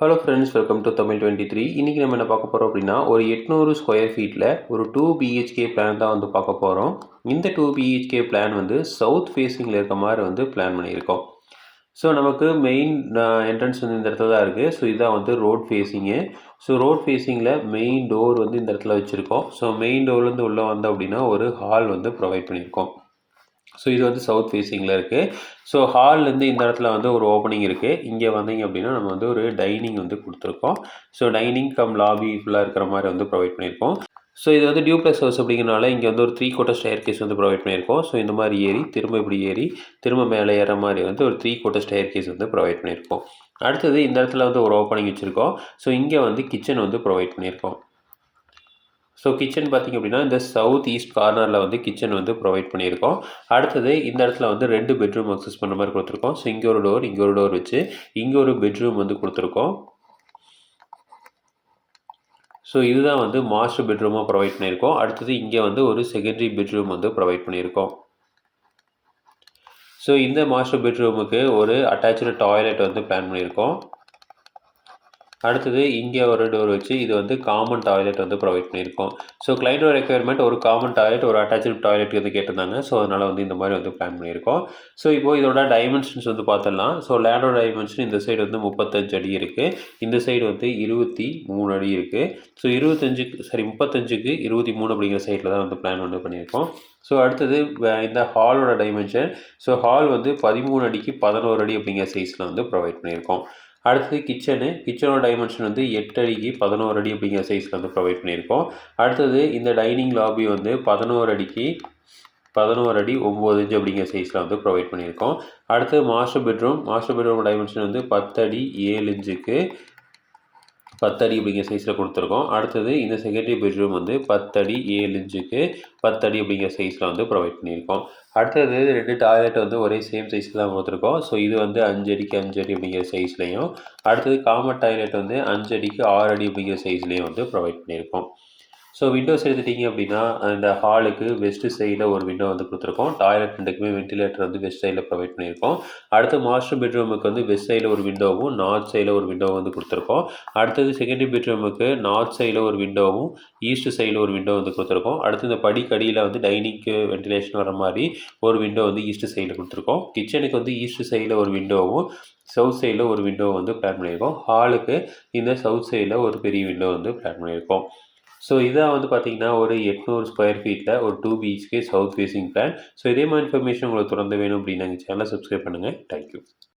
Hello friends welcome to Tamil twenty three இன்றைக்கி நம்ம என்ன பார்க்க போகிறோம் அப்படின்னா ஒரு எட்நூறு ஸ்கொயர் ஃபீட்டில் ஒரு டூ பிஹெச்கே பிளான் தான் வந்து பார்க்க போகிறோம் இந்த டூ பிஹெச்கே பிளான் வந்து சவுத் ஃபேஸிங்கில் இருக்க மாதிரி வந்து பிளான் பண்ணியிருக்கோம். ஸோ நமக்கு மெயின் என்ட்ரன்ஸ் வந்து இந்த இடத்துல தான் இருக்குது ஸோ இதுதான் வந்து ரோட் ஃபேஸிங்கு ஸோ ரோட் ஃபேஸிங்கில் மெயின் டோர் வந்து இந்த இடத்துல வச்சுருக்கோம். ஸோ மெயின் டோர்லேருந்து உள்ளே வந்தோம் அப்படின்னா ஒரு ஹால் வந்து ப்ரொவைட் பண்ணியிருக்கோம். ஸோ இது வந்து சவுத் ஃபேஸிங்கில் இருக்குது ஸோ ஹால்லேருந்து இந்த இடத்துல வந்து ஒரு ஓப்பனிங் இருக்குது இங்கே வந்தீங்க அப்படின்னா நம்ம வந்து ஒரு டைனிங் வந்து கொடுத்துருக்கோம். ஸோ டைனிங் கம் லாபி ஃபுல்லாக இருக்கிற மாதிரி வந்து ப்ரொவைட் பண்ணியிருக்கோம். ஸோ இது வந்து டியூப்ளெக்ஸ் ஹவுஸ் அப்படிங்கிறனால இங்கே வந்து ஒரு த்ரீ கோட்டர் ஸ்டேர் கேஸ் வந்து ப்ரொவைட் பண்ணியிருக்கோம். ஸோ இந்த மாதிரி ஏறி திரும்ப இப்படி ஏறி திரும்ப மேலே ஏற மாதிரி வந்து ஒரு த்ரீ கோட்டர் ஸ்டேர் கேஸ் வந்து ப்ரொவைட் பண்ணியிருக்கோம். அடுத்தது இந்த இடத்துல வந்து ஒரு ஓப்பனிங் வச்சுருக்கோம். ஸோ இங்கே வந்து கிச்சன் வந்து ப்ரொவைட் பண்ணியிருக்கோம். ஸோ கிச்சன் பார்த்திங்க அப்படின்னா இந்த சவுத் ஈஸ்ட் கார்னரில் வந்து கிச்சன் வந்து ப்ரொவைட் பண்ணியிருக்கோம். அடுத்தது இந்த இடத்துல வந்து ரெண்டு பெட்ரூம் அக்சஸ் பண்ண மாதிரி கொடுத்துருக்கோம். ஸோ இங்கே ஒரு டோர் இங்கே ஒரு டோர் வச்சு இங்கே ஒரு பெட்ரூம் வந்து கொடுத்துருக்கோம். ஸோ இதுதான் வந்து மாஸ்டர் பெட்ரூமாக ப்ரொவைட் பண்ணியிருக்கோம். அடுத்தது இங்கே வந்து ஒரு செகண்டரி பெட்ரூம் வந்து ப்ரொவைட் பண்ணியிருக்கோம். ஸோ இந்த மாஸ்டர் பெட்ரூமுக்கு ஒரு அட்டாச்சு டாய்லெட் வந்து பிளான் பண்ணியிருக்கோம். அடுத்தது இங்கே ஒரு டோர் வச்சு இது வந்து காமன் டாய்லெட் வந்து ப்ரொவைட் பண்ணியிருக்கோம். ஸோ கிளைண்டோட ரெக்குயர்மெண்ட் ஒரு காமன் டாய்லெட் ஒரு அட்டாச்சு டாய்லெட் வந்து கேட்டிருந்தாங்க. ஸோ அதனால் வந்து இந்த மாதிரி வந்து பிளான் பண்ணியிருக்கோம். ஸோ இப்போது இதோட டைமென்ஷன்ஸ் வந்து பார்த்துடலாம். ஸோ லேண்டோட டைமென்ஷன் இந்த சைடு வந்து முப்பத்தஞ்சு அடி இருக்குது இந்த சைடு வந்து இருபத்தி மூணு அடி இருக்குது ஸோ இருபத்தஞ்சுக்கு சரி முப்பத்தஞ்சுக்கு இருபத்தி மூணு அப்படிங்கிற சைடில் தான் வந்து பிளான் வந்து பண்ணியிருக்கோம். ஸோ அடுத்தது இந்த ஹாலோட டைமென்ஷன் ஸோ ஹால் வந்து பதிமூணு அடிக்கு பதினோரு அடி அப்படிங்கிற சைஸில் வந்து ப்ரொவைட் பண்ணியிருக்கோம். அடுத்தது கிச்சனு கிச்சனோட டைமென்ஷன் வந்து எட்டு அடிக்கு பதினோரு அடி அப்படிங்கிற சைஸில் வந்து ப்ரொவைட் பண்ணியிருக்கோம். அடுத்தது இந்த டைனிங் லாபி வந்து பதினோரு அடிக்கு பதினோரு அடி ஒம்பது இன்ச்சு அப்படிங்கிற சைஸில் வந்து ப்ரொவைட் பண்ணியிருக்கோம். அடுத்து master bedroom master bedroom dimension வந்து பத்தடி ஏழு இன்ச்சுக்கு பத்தடி அப்படிங்கிற சைஸில் கொடுத்துருக்கோம். அடுத்தது இந்த செகண்டரி பெட்ரூம் வந்து பத்தடி ஏழு இன்ச்சுக்கு பத்தடி அப்படிங்கிற சைஸில் வந்து ப்ரொவைட் பண்ணியிருக்கோம். அடுத்தது ரெண்டு டாய்லெட் வந்து ஒரே சேம் சைஸில் தான் கொடுத்துருக்கோம். ஸோ இது வந்து அஞ்சு அடிக்கு அஞ்சு அடி அப்படிங்கிற சைஸ்லேயும் அடுத்தது காமன் டாய்லெட் வந்து அஞ்சு அடிக்கு ஆறு அடி அப்படிங்கிற சைஸ்லேயும் வந்து ப்ரொவைட் பண்ணியிருக்கோம். ஸோ விண்டோஸ் எடுத்துட்டிங்க அப்படின்னா அந்த ஹாலுக்கு வெஸ்ட் சைடில் ஒரு விண்டோ வந்து கொடுத்துருக்கோம். டாய்லெட் ரெண்டுக்குமே வென்டிலேட்டர் வந்து வெஸ்ட் சைடில் ப்ரொவைட் பண்ணியிருக்கோம். அடுத்து மாஸ்டர் பெட்ரூமுக்கு வந்து வெஸ்ட் சைடில் ஒரு விண்டோவும் நார்த் சைடில் ஒரு விண்டோவும் வந்து கொடுத்துருக்கோம். அடுத்தது செகண்டரி பெட்ரூமுக்கு நார்த் சைடில் ஒரு விண்டோவும் ஈஸ்ட் சைடில் ஒரு விண்டோ வந்து கொடுத்துருக்கோம். அடுத்து இந்த படிக்கடியில் வந்து டைனிங்க்கு வென்டிலேஷன் வர மாதிரி ஒரு விண்டோ வந்து ஈஸ்ட் சைடில் கொடுத்துருக்கோம். கிச்சனுக்கு வந்து ஈஸ்ட் சைடில் ஒரு விண்டோவும் சவுத் சைடில் ஒரு விண்டோ வந்து பிளான் பண்ணியிருக்கோம். ஹாலுக்கு இந்த சவுத் சைடில் ஒரு பெரிய விண்டோ வந்து பிளான் பண்ணியிருக்கோம். ஸோ இதான் வந்து பார்த்தீங்கன்னா ஒரு எட்நூறு ஸ்கொயர் ஃபீட்டில் ஒரு two BHK south facing plan so இதே மாதிரி இன்ஃபர்மேஷன் உங்களுக்கு தொடர்ந்து வேணும் அப்படின்னு எங்கள் சேனலை சப்ஸ்கிரைப் பண்ணுங்கள் தேங்க்யூ